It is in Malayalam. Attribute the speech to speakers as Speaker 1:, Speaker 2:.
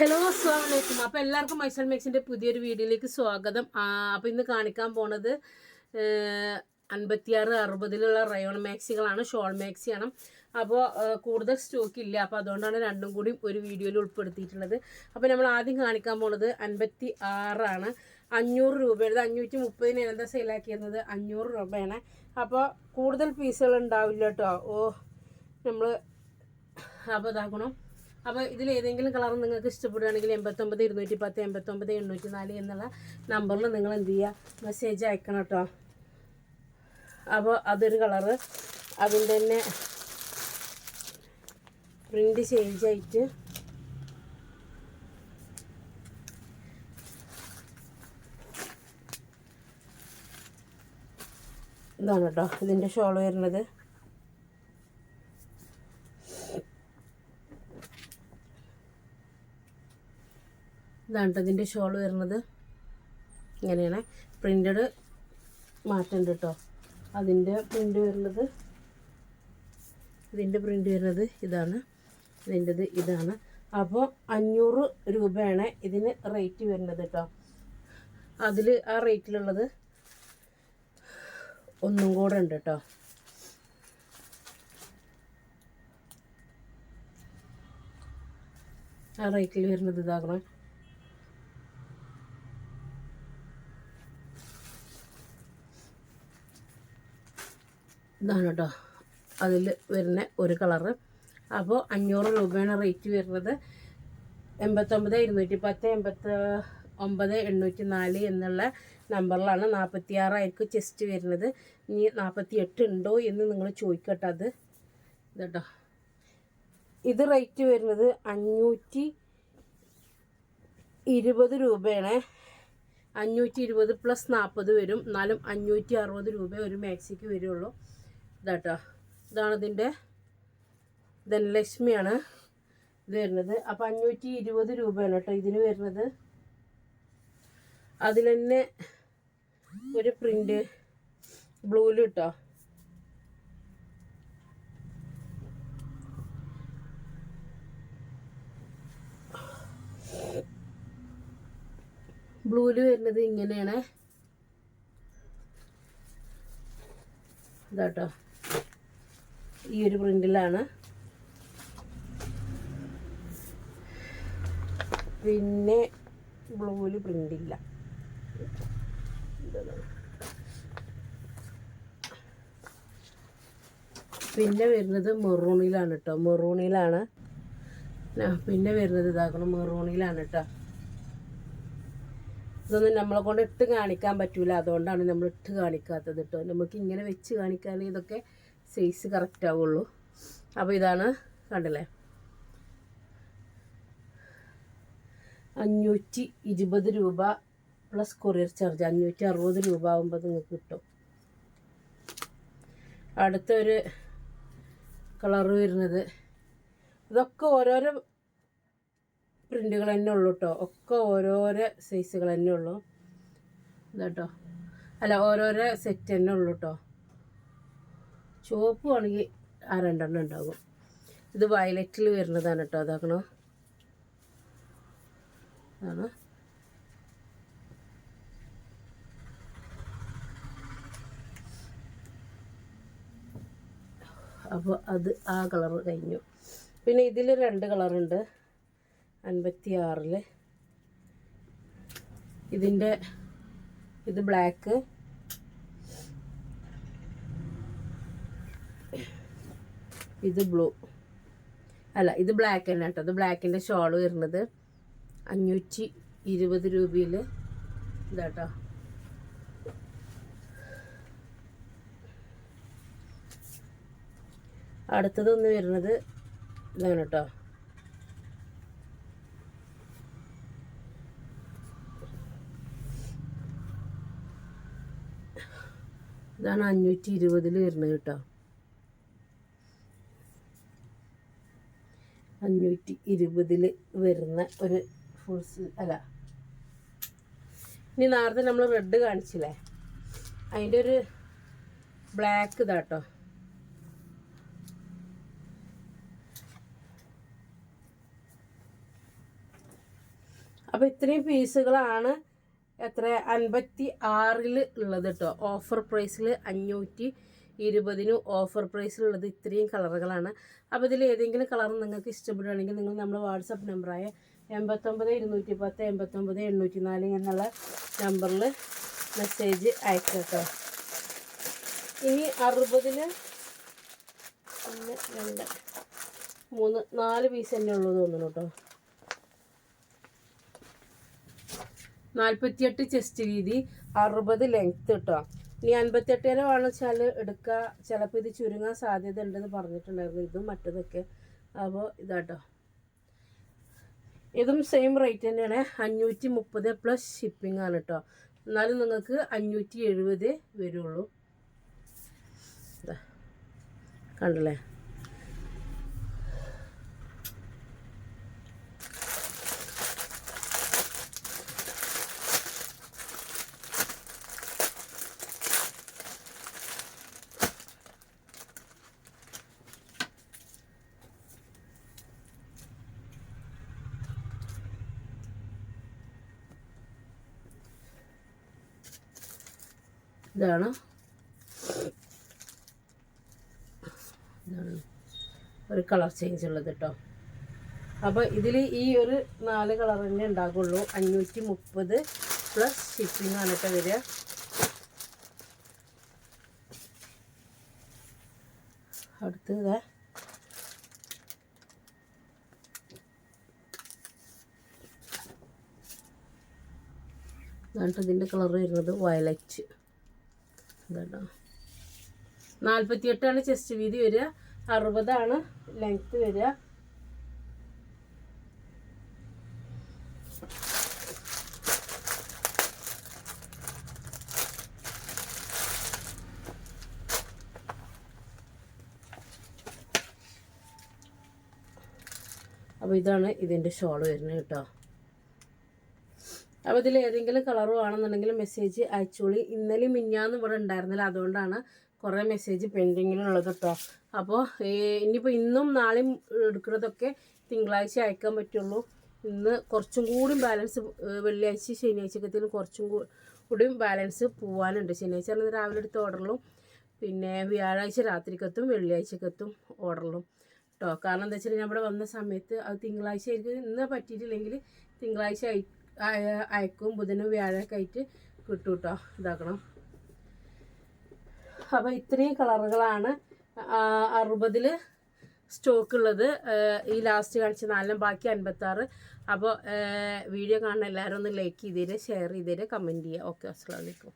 Speaker 1: ഹലോ അസ്സാം വലൈക്കും അപ്പോൾ എല്ലാവർക്കും മൈസൽ മേക്സിന്റെ പുതിയൊരു വീഡിയോയിലേക്ക് സ്വാഗതം. അപ്പോൾ ഇന്ന് കാണിക്കാൻ പോണത് അൻപത്തിയാറ് അറുപതിലുള്ള റയോൺ മാക്സികളാണ് ഷോൾ മാക്സിയാണ്. അപ്പോൾ കൂടുതൽ സ്റ്റോക്ക് ഇല്ല. അപ്പോൾ അതുകൊണ്ടാണ് രണ്ടും കൂടി ഒരു വീഡിയോയിൽ ഉൾപ്പെടുത്തിയിട്ടുള്ളത്. അപ്പോൾ നമ്മൾ ആദ്യം കാണിക്കാൻ പോണത് അൻപത്തി ആറാണ് അഞ്ഞൂറ് രൂപയുടെ അഞ്ഞൂറ്റി മുപ്പതിന് എന്താ സെയിലാക്കിയിരുന്നത് അഞ്ഞൂറ് രൂപയാണ്. അപ്പോൾ കൂടുതൽ പീസുകൾ ഉണ്ടാവില്ല കേട്ടോ. ഓ നമ്മൾ അപ്പോൾ ഇതാക്കണം. അപ്പോൾ ഇതിൽ ഏതെങ്കിലും കളർ നിങ്ങൾക്ക് ഇഷ്ടപ്പെടുകയാണെങ്കിൽ എൺപത്തൊമ്പത് ഇരുന്നൂറ്റി പത്ത് എൺപത്തൊമ്പത് എണ്ണൂറ്റി നാല് എന്നുള്ള നമ്പറിൽ നിങ്ങൾ എന്ത് ചെയ്യുക? മെസ്സേജ് അയക്കണം കേട്ടോ. അപ്പോൾ അതൊരു കളറ് അതിന്റെ തന്നെ പ്രിന്റ് ചേഞ്ച് ആയിട്ട് ഇതാണ് കേട്ടോ ഇതിന്റെ ഷോൾ വരുന്നത്. ഇതാണ് ഇതിന്റെ ഷോൾ വരുന്നത്. ഇങ്ങനെയാണ്. പ്രിന്റഡ് മാറ്റുണ്ട് കേട്ടോ അതിന്റെ പ്രിന്റ് വരുന്നത്. ഇതിന്റെ പ്രിന്റ് വരുന്നത് ഇതാണ്. ഇതിന്റെത് ഇതാണ്. അപ്പോൾ അഞ്ഞൂറ് രൂപയാണ് ഇതിന് റേറ്റ് വരുന്നത് കേട്ടോ അതിൽ ആ റേറ്റിലുള്ളത് ഒന്നും കൂടെ ഉണ്ട് കേട്ടോ ആ റേറ്റിൽ വരുന്നത് ഇതാകണം. ഇതാണ് കേട്ടോ അതിൽ വരുന്ന ഒരു കളറ് അപ്പോൾ അഞ്ഞൂറ് രൂപയാണ് റേറ്റ് വരുന്നത്. എൺപത്തൊമ്പത് ഇരുന്നൂറ്റി പത്ത് എൺപത്തി ഒമ്പത് എണ്ണൂറ്റി നാല് എന്നുള്ള നമ്പറിലാണ് നാൽപ്പത്തി ആറായിരിക്കും ചെസ്റ്റ് വരുന്നത്. ഇനി നാൽപ്പത്തി എട്ട് ഉണ്ടോ എന്ന് നിങ്ങൾ ചോദിക്കട്ടെ അത്. ഇതട്ടോ. ഇത് റേറ്റ് വരുന്നത് അഞ്ഞൂറ്റി ഇരുപത് രൂപയാണ്. അഞ്ഞൂറ്റി ഇരുപത് പ്ലസ് നാൽപ്പത് വരും. എന്നാലും അഞ്ഞൂറ്റി അറുപത് രൂപ ഒരു മാക്സിക്ക് വരുള്ളൂ. ഇതാട്ടോ. ഇതാണ് ഇതിന്റെ ധനലക്ഷ്മിയാണ് ഇത് വരുന്നത്. അപ്പം അഞ്ഞൂറ്റി ഇരുപത് രൂപയാണ് കേട്ടോ ഇതിന് വരുന്നത്. അതിൽ തന്നെ ഒരു പ്രിന്റ് ബ്ലൂവിൽ കേട്ടോ. ബ്ലൂവിൽ വരുന്നത് ഇങ്ങനെയാണ്. ഇതാട്ടോ. ഈ ഒരു പ്രിന്റിലാണ്. പിന്നെ ബ്ലൂവിൽ പ്രിന്റ് ഇല്ല പിന്നെ വരുന്നത് മെറൂണിലാണ് കേട്ടോ മെറൂണിലാണ്. പിന്നെ വരുന്നത് ഇതാക്കണം. മെറൂണിലാണ് കേട്ടോ ഇതൊന്നും നമ്മളെ കൊണ്ട് ഇട്ട് കാണിക്കാൻ പറ്റൂല. അതുകൊണ്ടാണ് നമ്മൾ ഇട്ട് കാണിക്കാത്തത് കേട്ടോ നമുക്ക് ഇങ്ങനെ വെച്ച് കാണിക്കാൻ ഇതൊക്കെ സൈസ് കറക്റ്റ് ആവുള്ളൂ. അപ്പോൾ ഇതാണ് കണ്ടില്ലേ? അഞ്ഞൂറ്റി ഇരുപത് രൂപ പ്ലസ് കൊറിയർ ചാർജ് അഞ്ഞൂറ്റി അറുപത് രൂപ ആകുമ്പോൾ നിങ്ങൾക്ക് കിട്ടും. അടുത്തൊരു കളറ് വരുന്നത്. ഇതൊക്കെ ഓരോരോ പ്രിന്റുകൾ തന്നെ ഉള്ളൂ കേട്ടോ ഒക്കെ ഓരോരോ സൈസുകൾ തന്നെ ഉള്ളൂ. ഇതാട്ടോ അല്ല ഓരോരോ സെറ്റ് തന്നെ ഉള്ളൂ കേട്ടോ ചുവപ്പ് ആണെങ്കിൽ ആ രണ്ടെണ്ണം ഉണ്ടാകും. ഇത് വയലറ്റിൽ വരുന്നതാണ് കേട്ടോ അതാക്കണോ? ആണ്? അപ്പോൾ അത് ആ കളർ കഴിഞ്ഞു. പിന്നെ ഇതിൽ രണ്ട് കളറുണ്ട്. അൻപത്തി ആറിൽ ഇതിന്റെ ഇത് ബ്ലാക്ക്. ഇത് ബ്ലൂ. അല്ല ഇത് ബ്ലാക്ക് തന്നെ കേട്ടോ. ഇത് ബ്ലാക്കിന്റെ ഷോൾ വരുന്നത് അഞ്ഞൂറ്റി ഇരുപത് രൂപയിൽ. ഇതാട്ടോ അടുത്തതൊന്ന് വരുന്നത് ഇതാണ് കേട്ടോ. ഇതാണ് അഞ്ഞൂറ്റി ഇരുപതിൽ വരുന്നത് കേട്ടോ. അഞ്ഞൂറ്റി ഇരുപതിൽ വരുന്ന ഒരു ഫുൾ അല്ല. ഇനി നേരത്തെ നമ്മൾ റെഡ് കാണിച്ചില്ലേ? അതിന്റെ ഒരു ബ്ലാക്ക് ഇതാട്ടോ അപ്പോൾ ഇത്രയും പീസുകളാണ് എത്ര? അൻപത്തി ആറിൽ ഉള്ളത് കേട്ടോ ഓഫർ പ്രൈസിൽ അഞ്ഞൂറ്റി ഇരുപതിന് ഓഫർ പ്രൈസിലുള്ളത് ഇത്രയും കളറുകളാണ്. അപ്പോൾ ഇതിൽ ഏതെങ്കിലും കളർ നിങ്ങൾക്ക് ഇഷ്ടപ്പെടുകയാണെങ്കിൽ നിങ്ങൾ നമ്മുടെ വാട്സപ്പ് നമ്പറായ എൺപത്തൊമ്പത് ഇരുന്നൂറ്റി പത്ത് എൺപത്തൊമ്പത് എണ്ണൂറ്റി നാല് എന്നുള്ള നമ്പറിൽ മെസ്സേജ് അയക്കട്ടോ കേട്ടോ ഇനി അറുപതിന് ഒന്ന് രണ്ട് മൂന്ന് നാല് പീസ് തന്നെ ഉള്ളൂ തോന്നുന്നു കേട്ടോ. നാൽപ്പത്തിയെട്ട് ചെസ്റ്റ് രീതി അറുപത് ലെങ്ത് കേട്ടോ ഇനി അൻപത്തെട്ട് വരെ വേണമെന്ന് വെച്ചാൽ എടുക്കുക ചിലപ്പോൾ ഇത് ചുരുങ്ങാൻ സാധ്യത ഉണ്ടെന്ന് പറഞ്ഞിട്ടുണ്ടായിരുന്നു. ഇതും മറ്റതൊക്കെ. അപ്പോൾ ഇതാട്ടോ. ഇതും സെയിം റേറ്റ് തന്നെയാണ്. അഞ്ഞൂറ്റി മുപ്പത് പ്ലസ് ഷിപ്പിംഗ് ആണ് കേട്ടോ എന്നാലും നിങ്ങൾക്ക് അഞ്ഞൂറ്റി എഴുപത് വരുള്ളൂ കണ്ടല്ലേ? ഇതാണ്. ഇതാണ് ഒരു കളർ ചേഞ്ച് ഉള്ളത് കേട്ടോ അപ്പോൾ ഇതിൽ ഈ ഒരു നാല് കളർ തന്നെ ഉണ്ടാകുള്ളൂ. അഞ്ഞൂറ്റി മുപ്പത് പ്ലസ് ഷിപ്പിംഗ് ആണ് കേട്ടോ വരിക. അടുത്തത് എന്നിട്ട് ഇതിന്റെ കളർ വരുന്നത് വയലറ്റ്. ഇതാട്ടോ നാൽപ്പത്തി എട്ടാണ് ചെസ്റ്റ് വീതി വരിക. അറുപതാണ് ലെങ്ത്ത് വരിക. അപ്പോൾ ഇതാണ് ഇതിന്റെ ഷോൾ വരുന്നത് കേട്ടോ. അപ്പോൾ ഇതിൽ ഏതെങ്കിലും കളർ വേണമെന്നുണ്ടെങ്കിൽ മെസ്സേജ് അയച്ചോളി. ഇന്നലെ മിഞ്ഞാന്ന് ഇവിടെ ഉണ്ടായിരുന്നില്ല അതുകൊണ്ടാണ് കുറേ മെസ്സേജ് പെൻഡിങ്ങിലുള്ളത് കേട്ടോ അപ്പോൾ ഇനിയിപ്പോൾ ഇന്നും നാളെയും എടുക്കുന്നതൊക്കെ തിങ്കളാഴ്ച അയക്കാൻ പറ്റുള്ളൂ. ഇന്ന് കുറച്ചും കൂടി ബാലൻസ് വെള്ളിയാഴ്ച ശനിയാഴ്ചക്കത്തിന് കുറച്ചും കൂടിയും ബാലൻസ് പോവാനുണ്ട്. ശനിയാഴ്ച രാവിലെ എടുത്ത ഓർഡറിലും പിന്നെ വ്യാഴാഴ്ച രാത്രിക്കത്തും വെള്ളിയാഴ്ചക്കത്തും ഓർഡറിലും കേട്ടോ കാരണം എന്താ വെച്ചാൽ ഞാൻ ഇവിടെ വന്ന സമയത്ത് അത് തിങ്കളാഴ്ച ആയിരിക്കും. ഇന്ന് പറ്റിയിട്ടില്ലെങ്കിൽ തിങ്കളാഴ്ച അയക്കും ബുധനും വ്യാഴമൊക്കെ ആയിട്ട് കിട്ടും കേട്ടോ ഇതാക്കണം. അപ്പോൾ ഇത്രയും കളറുകളാണ് അറുപതിൽ സ്റ്റോക്ക് ഉള്ളത്. ഈ ലാസ്റ്റ് കാണിച്ച നാലും ബാക്കി അൻപത്താറ്. അപ്പോൾ വീഡിയോ കാണുന്ന എല്ലാവരും ഒന്ന് ലൈക്ക് ചെയ്തേരെ ഷെയർ ചെയ്തേരെ കമന്റ് ചെയ്യുക ഓക്കെ അസ്സാം വലൈക്കും